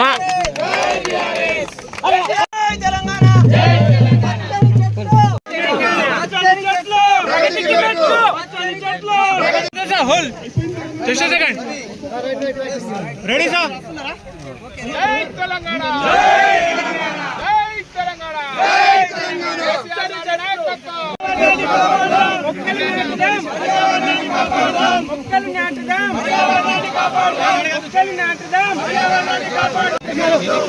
మా hold just second ready sir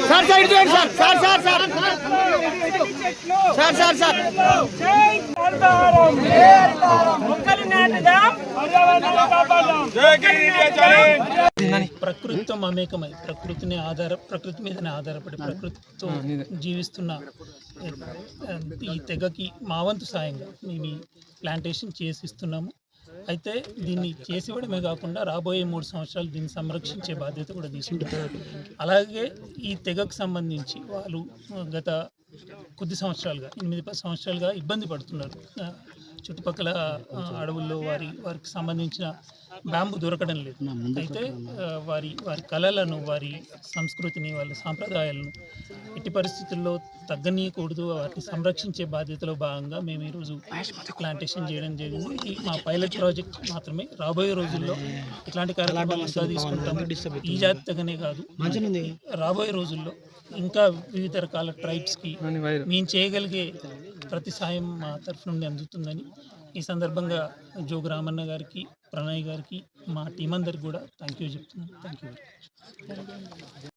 sir side చూడండి sir. Sir sir sir. Sir sir sir. ప్రకృతితో మమేకమై ప్రకృతిని ఆధార ప్రకృతి మీదనే ఆధారపడి ప్రకృతితో జీవిస్తున్న ఈ తెగకి మా వంతు సాయంగా మేము ప్లాంటేషన్ చేసి ఇస్తున్నాము అయితే దీన్ని చేసి కాకుండా రాబోయే మూడు సంవత్సరాలు దీన్ని సంరక్షించే బాధ్యత కూడా తీసుకుంటారు. అలాగే ఈ తెగకు సంబంధించి వాళ్ళు గత కొద్ది సంవత్సరాలుగా ఎనిమిది పది సంవత్సరాలుగా ఇబ్బంది పడుతున్నారు. చుట్టుపక్కల అడవుల్లో వారి వారికి సంబంధించిన బ్యాంబు దొరకడం లేదు. అయితే వారి వారి కళలను వారి సంస్కృతిని వాళ్ళ సాంప్రదాయాలను ఎట్టి పరిస్థితుల్లో తగ్గనీయకూడదు. వాటిని సంరక్షించే బాధ్యతలో భాగంగా మేము ఈరోజు ప్లాంటేషన్ చేయడం జరిగింది. మా పైలట్ ప్రాజెక్ట్ మాత్రమే రాబోయే రోజుల్లో ఇట్లాంటి కార్యక్రమాలు ఇంకా ఈ జాతి తెగనే కాదు రాబోయే రోజుల్లో ఇంకా వివిధ రకాల ట్రైబ్స్కి మేము చేయగలిగే ప్రతి సాయం మా తరఫు నుండి అందుతుందని ఈ సందర్భంగా జోగు రామన్న గారికి ప్రణయ్ గారికి మా టీం అందరికి కూడా థ్యాంక్ యూ చెప్తున్నాను థ్యాంక్ యూ